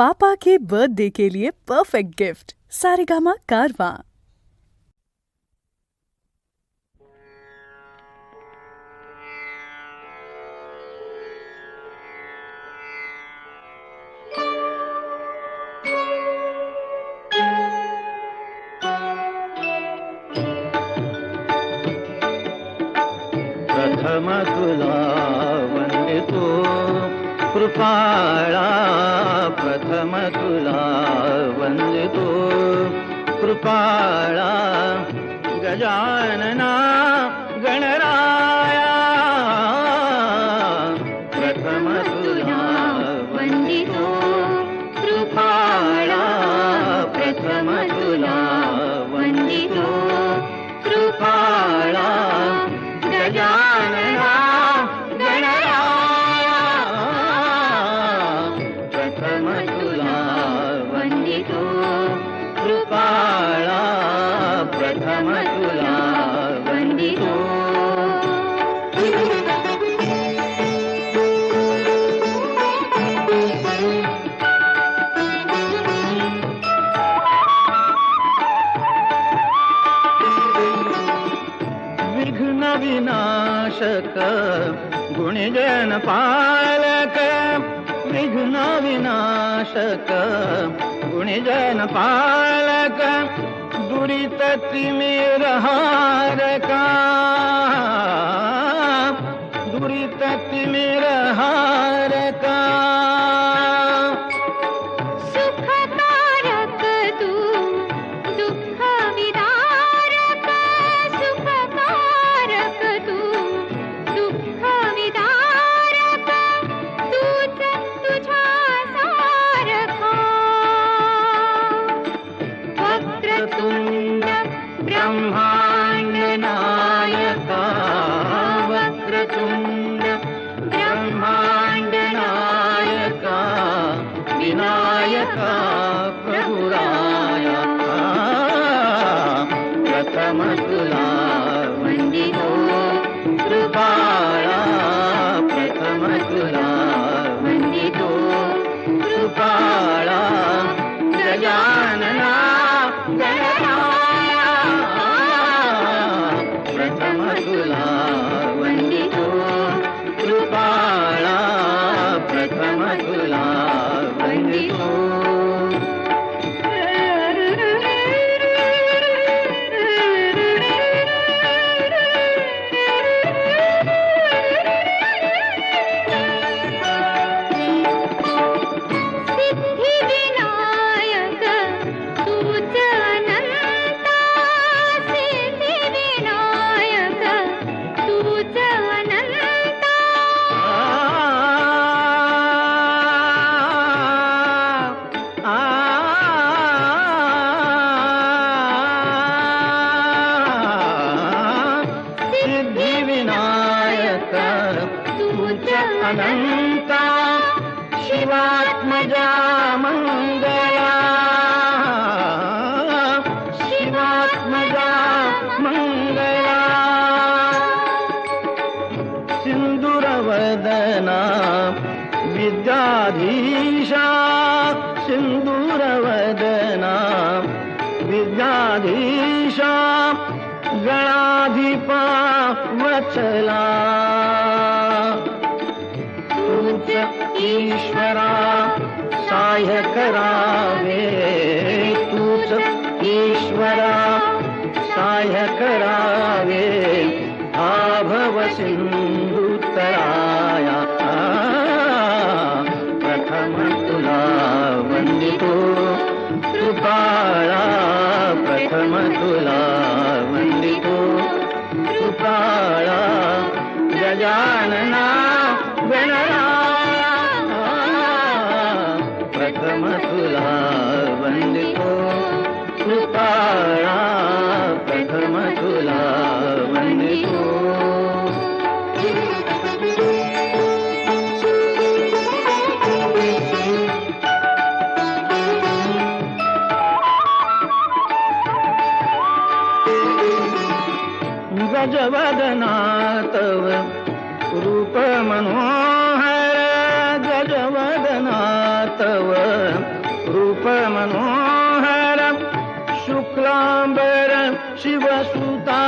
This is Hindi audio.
पापा के बर्थडे के लिए परफेक्ट गिफ्ट सारेगामा कारवा प्रथम तुला वंदितो कृपाळा प्रथम तुला वंदितो कृपाळा गजानना गणराया प्रथम तुला वंदितो कृपाळा प्रथम तुला वंदितो विघ्न विनाशक गुणजन पालक विघ्न विनाशक गुणजन पालक दुरित तिमिर हारका। दुरित तिमिर अनंता शिवात्मजा मंगला शिवात्मजा मंगला सिन्दूरवदना विद्याधीशा। सिन्दूरवदना विद्याधीशा। गणाधिपा वचला। तूच ईश्वरा सहाय्य करावे तूच ईश्वरा सहाय्य करावे आभव सिंधुतराया प्रथम तुला वंदितो कृपाळा प्रथम तुला वदनाथव तव रूपमनोहर गजवदना तव रूपमनोहर शुक्लाम्बर शिवसुता